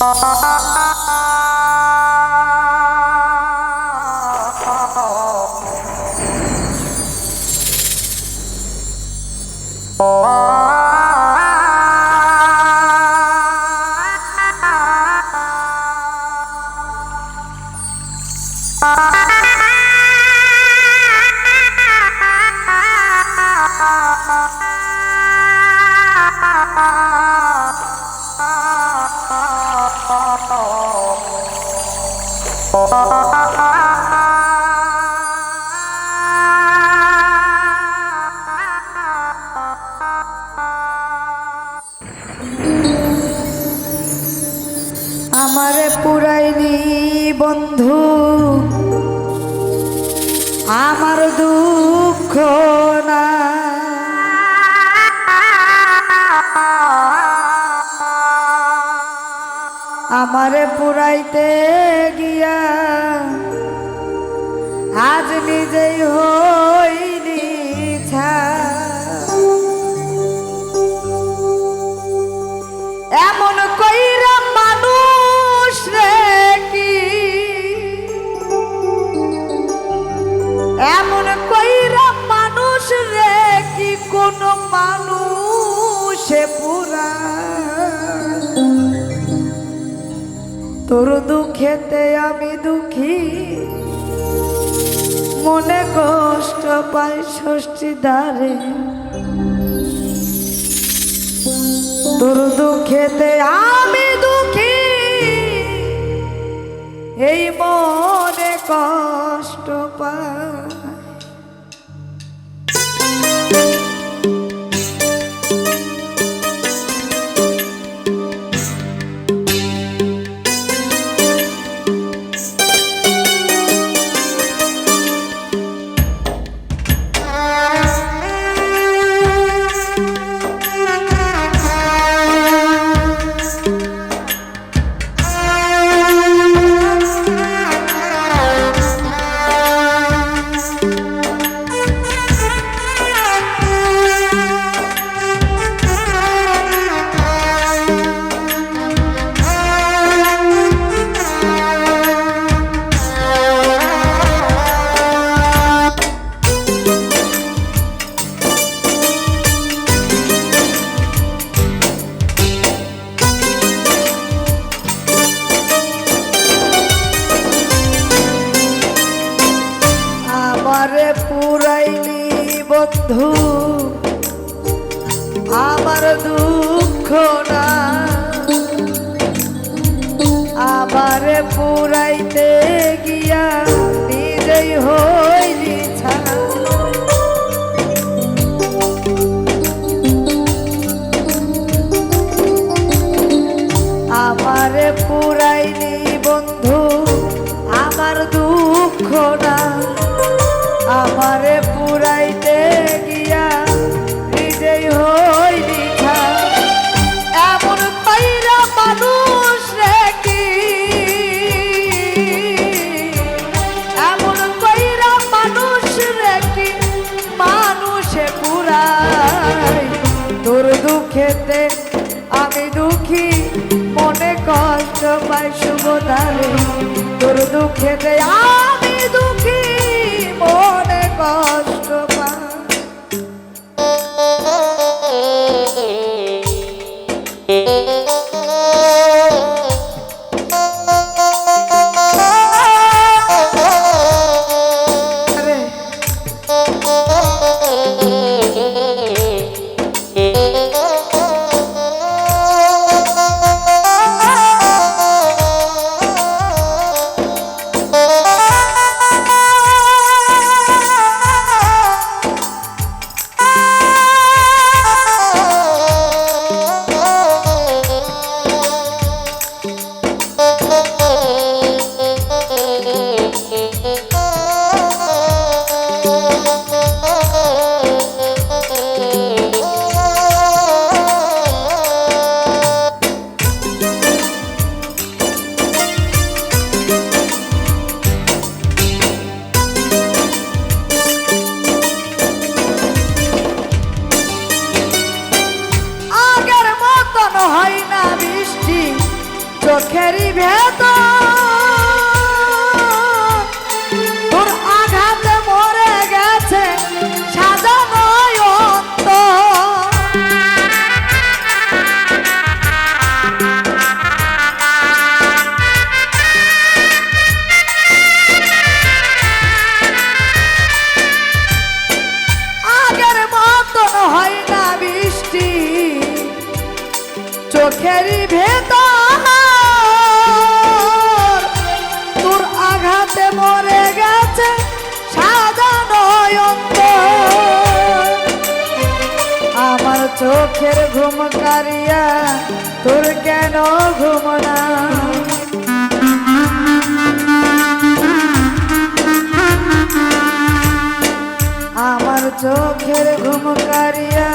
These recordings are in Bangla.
Ah আমারে পুরাইনি বন্ধু। আমার দুঃখ আমারে পুরাইতে গিয়া আজ নিজেই হইনি। এমন কইরা মানুষ রে কি এমন কইরা মানুষ রে কি কোন মানুষে পুরা তোর দুঃখেতে আমি দুঃখী। মনে কষ্ট পাই ষষ্ঠী দ্বারে। তোর দুঃখেতে আমি দুঃখী। এই মনে কষ্ট পাই। কষ্ট পাই শুভদারে তোর। দুঃখে আমি তোর আঘাতে মরে গেছে অন্তর। আমার চোখের ঘুম কারিয়া তোর কেন ঘুম না আমার চোখের ঘুম কারিয়া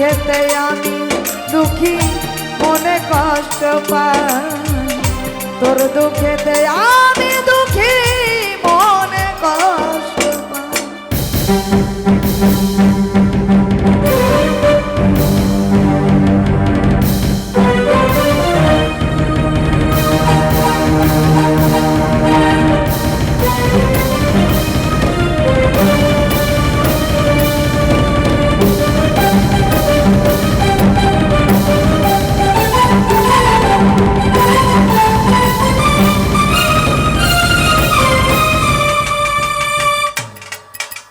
দুঃখেতে আমি দুঃখী মনে কষ্ট পাই। তোর দুঃখেতে আমি দুঃখী মনে কষ্ট পাই।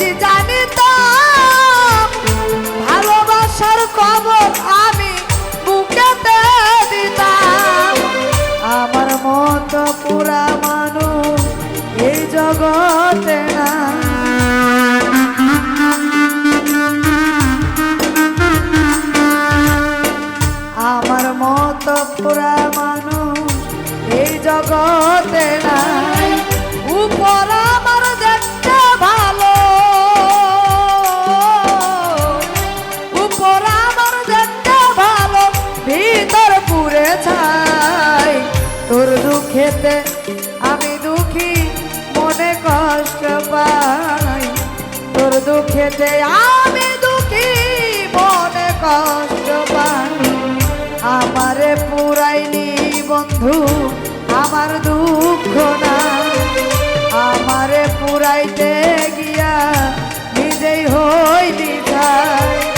যদি জানিতাম ভালোবাসার খবর আমি বুকেতে দিতাম। আমার মতো পুরা মানুষ এই জগতে না। আমার মতো পুরা মানুষ এই জগতে দুঃখেতে আমি দুঃখী, মনে কষ্ট পাই। তোর দুঃখেতে আমি দুঃখী, মনে কষ্ট পাই। আমারে পুরাইলি বন্ধু, আমার দুঃখ না আমারে পুরাইতে গিয়া নিজেই হইলি যায়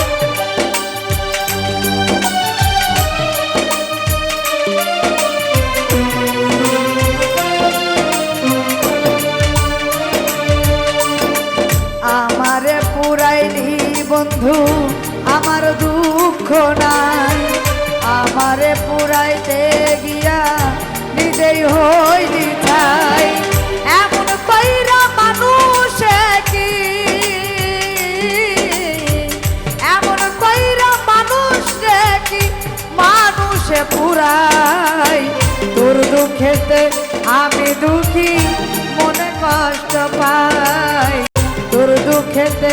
নাই আমারে পুরাইতে গিয়া নিজেই হইলি ছাই এমন কইরা মানুষ কি এমন কইরা মানুষ কি মানুষে পুরাই। তোর দুঃখেতে আমি দুঃখী, মনে কষ্ট পাই। তোর দুঃখেতে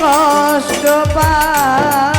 কষ্ট পাই